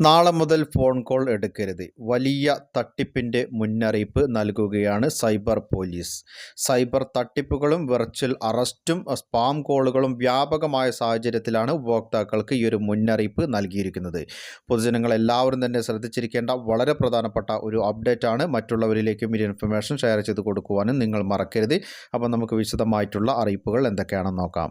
നാളെ മുതൽ phone call എടുക്കരുത്. വലിയ തട്ടിപ്പിന്റെ മുന്നറിയിപ്പ് നൽകുകയാണ് സൈബർ പോലീസ്. സൈബർ തട്ടിപ്പുകളും വെർച്വൽ അറസ്റ്റും സ്പാം കോളുകളും വ്യാപകമായ സാഹചര്യത്തിലാണ് ഉപഭോക്താക്കൾക്ക് ഈ ഒരു മുന്നറിയിപ്പ് നൽകിയിരിക്കുന്നത്. പൊതുജനങ്ങൾ എല്ലാവരും തന്നെ ശ്രദ്ധിച്ചിരിക്കേണ്ട വളരെ പ്രധാനപ്പെട്ട ഒരു അപ്ഡേറ്റ് ആണ് മറ്റുള്ളവരിലേക്കും ഈ ഇൻഫർമേഷൻ ഷെയർ ചെയ്ത് കൊടുക്കുവാനും നിങ്ങൾ മറക്കരുത്. അപ്പോൾ നമുക്ക് വിശദമായിട്ടുള്ള അറിയിപ്പുകൾ എന്തൊക്കെയാണെന്ന് നോക്കാം.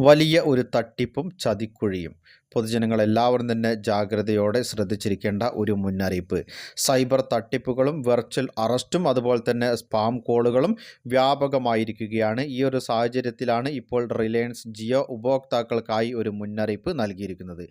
വലിയ ഒരു തട്ടിപ്പും ചതിക്കുഴിയും. പൊതുജനങ്ങൾ എല്ലാവരും തന്നെ ജാഗ്രതയോടെ ശ്രദ്ധിച്ചിരിക്കേണ്ട ഒരു മുന്നറിയിപ്പ്. സൈബർ തട്ടിപ്പുകളും വെർച്വൽ അറസ്റ്റും അതുപോലെ തന്നെ സ്പാം കോളുകളും വ്യാപകമായിരിക്കുകയാണ്. ഈ ഒരു സാഹചര്യത്തിലാണ് ഇപ്പോൾ റിലയൻസ് ജിയോ ഉപഭോക്താക്കൾക്കായി ഒരു മുന്നറിയിപ്പ് നൽകിയിരിക്കുന്നത്.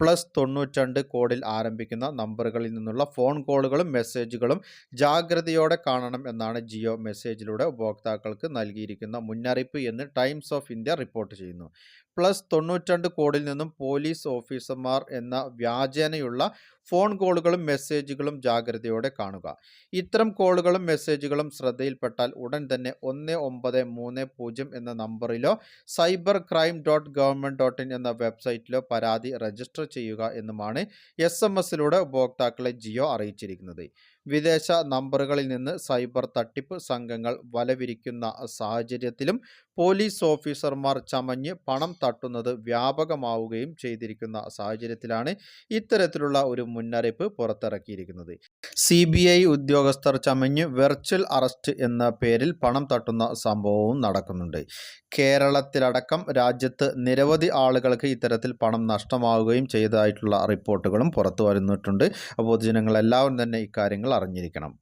പ്ലസ് തൊണ്ണൂറ്റിരണ്ട് കോഡിൽ ആരംഭിക്കുന്ന നമ്പറുകളിൽ നിന്നുള്ള ഫോൺ കോളുകളും മെസ്സേജുകളും ജാഗ്രതയോടെ കാണണം എന്നാണ് ജിയോ മെസ്സേജിലൂടെ ഉപഭോക്താക്കൾക്ക് നൽകിയിരിക്കുന്ന മുന്നറിയിപ്പ് എന്ന് ടൈംസ് ഓഫ് ഇന്ത്യ റിപ്പോർട്ട് ചെയ്യുന്നു. പ്ലസ് തൊണ്ണൂറ്റിരണ്ട് കോഡിൽ നിന്നും പോലീസ് ഓഫീസർമാർ എന്ന വ്യാജേനയുള്ള ഫോൺ കോളുകളും മെസ്സേജുകളും ജാഗ്രതയോടെ കാണുക. ഇത്തരം കോളുകളും മെസ്സേജുകളും ശ്രദ്ധയിൽപ്പെട്ടാൽ ഉടൻ തന്നെ ഒന്ന് ഒമ്പത് മൂന്ന് പൂജ്യം എന്ന നമ്പറിലോ cyber crime dot government dot in എന്ന വെബ്സൈറ്റിലോ പരാതി രജിസ്റ്റർ ചെയ്യുക എന്നുമാണ് എസ് എം എസിലൂടെ ഉപഭോക്താക്കളെ ജിയോ അറിയിച്ചിരിക്കുന്നത്. വിദേശ നമ്പറുകളിൽ നിന്ന് സൈബർ തട്ടിപ്പ് സംഘങ്ങൾ വലവിരിക്കുന്ന സാഹചര്യത്തിലും പോലീസ് ഓഫീസർമാർ ചമഞ്ഞ് പണം തട്ടുന്നത് വ്യാപകമാവുകയും ചെയ്തിരിക്കുന്ന സാഹചര്യത്തിലാണ് ഇത്തരത്തിലുള്ള ഒരു മുന്നറിയിപ്പ് പുറത്തിറക്കിയിരിക്കുന്നത്. സി ഉദ്യോഗസ്ഥർ ചമഞ്ഞ് വെർച്വൽ അറസ്റ്റ് എന്ന പേരിൽ പണം തട്ടുന്ന സംഭവവും നടക്കുന്നുണ്ട്. കേരളത്തിലടക്കം രാജ്യത്ത് നിരവധി ആളുകൾക്ക് ഇത്തരത്തിൽ പണം നഷ്ടമാവുകയും ചെയ്തതായിട്ടുള്ള റിപ്പോർട്ടുകളും പുറത്തു വരുന്നിട്ടുണ്ട് പൊതുജനങ്ങൾ എല്ലാവരും തന്നെ ഇക്കാര്യങ്ങൾ അറിഞ്ഞിരിക്കണം.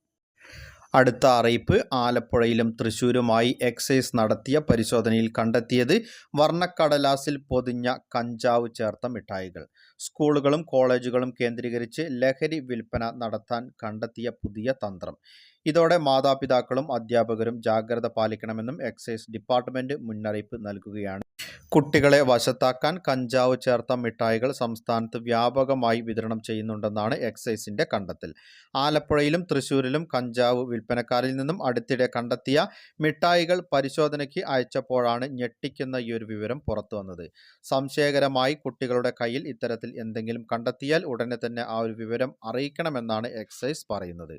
അടുത്ത അറിയിപ്പ് ആലപ്പുഴയിലും തൃശൂരുമായി എക്സൈസ് നടത്തിയ പരിശോധനയിൽ കണ്ടെത്തിയത് വർണക്കടലാസിൽ പൊതിഞ്ഞ കഞ്ചാവ് ചേർത്ത മിഠായികൾ. സ്കൂളുകളും കോളേജുകളും കേന്ദ്രീകരിച്ച് ലഹരി വിൽപ്പന നടത്താൻ കണ്ടെത്തിയ പുതിയ തന്ത്രം. ഇതോടെ മാതാപിതാക്കളും അധ്യാപകരും ജാഗ്രത പാലിക്കണമെന്നും എക്സൈസ് ഡിപ്പാർട്ട്മെന്റ് മുന്നറിയിപ്പ് നൽകുകയാണ്. കുട്ടികളെ വശത്താക്കാൻ കഞ്ചാവ് ചേർത്ത മിഠായികൾ സംസ്ഥാനത്ത് വ്യാപകമായി വിതരണം ചെയ്യുന്നുണ്ടെന്നാണ് എക്സൈസിന്റെ കണ്ടെത്തൽ. ആലപ്പുഴയിലും തൃശൂരിലും കഞ്ചാവ് വിൽപ്പനക്കാരിൽ നിന്നും അടുത്തിടെ കണ്ടെത്തിയ മിഠായികൾ പരിശോധനയ്ക്ക് അയച്ചപ്പോഴാണ് ഞെട്ടിക്കുന്ന ഈ ഒരു വിവരം പുറത്തു വന്നത്. സംശയകരമായി കുട്ടികളുടെ കയ്യിൽ ഇത്തരത്തിൽ എന്തെങ്കിലും കണ്ടെത്തിയാൽ ഉടനെ തന്നെ ആ ഒരു വിവരം അറിയിക്കണമെന്നാണ് എക്സൈസ് പറയുന്നത്.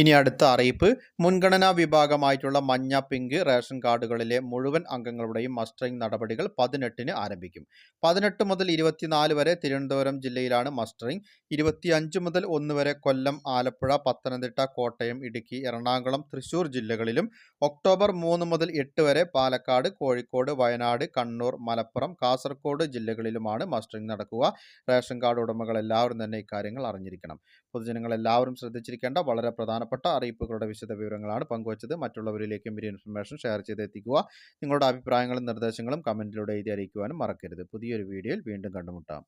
ഇനി അടുത്ത അറിയിപ്പ്. മുൻഗണനാ വിഭാഗമായിട്ടുള്ള മഞ്ഞ പിങ്ക് റേഷൻ കാർഡുകളിലെ മുഴുവൻ അംഗങ്ങളുടെയും മസ്റ്ററിംഗ് നടപടികൾ പതിനെട്ടിന് ആരംഭിക്കും. പതിനെട്ട് മുതൽ ഇരുപത്തിനാല് വരെ തിരുവനന്തപുരം ജില്ലയിലാണ് മസ്റ്ററിംഗ്. ഇരുപത്തിയഞ്ച് മുതൽ ഒന്ന് വരെ കൊല്ലം ആലപ്പുഴ പത്തനംതിട്ട കോട്ടയം ഇടുക്കി എറണാകുളം തൃശൂർ ജില്ലകളിലും ഒക്ടോബർ മൂന്ന് മുതൽ എട്ട് വരെ പാലക്കാട് കോഴിക്കോട് വയനാട് കണ്ണൂർ മലപ്പുറം കാസർഗോഡ് ജില്ലകളിലുമാണ് മസ്റ്ററിംഗ് നടക്കുക. റേഷൻ കാർഡ് ഉടമകൾ എല്ലാവരും തന്നെ ഇക്കാര്യങ്ങൾ അറിഞ്ഞിരിക്കണം. പൊതുജനങ്ങൾ എല്ലാവരും ശ്രദ്ധിച്ചിരിക്കേണ്ട വളരെ പ്രധാനപ്പെട്ട അറിയിപ്പുകളുടെ വിശദ വിവരങ്ങളാണ് പങ്കുവച്ചത്. മറ്റുള്ളവരിലേക്കും ഈ ഇൻഫർമേഷൻ ഷെയർ ചെയ്ത് എത്തിക്കുക. നിങ്ങളുടെ അഭിപ്രായങ്ങളും നിർദ്ദേശങ്ങളും കമന്റിലൂടെ എഴുതി അറിയിക്കുവാനും മറക്കരുത്. പുതിയൊരു വീഡിയോയിൽ വീണ്ടും കണ്ടുമുട്ടാം.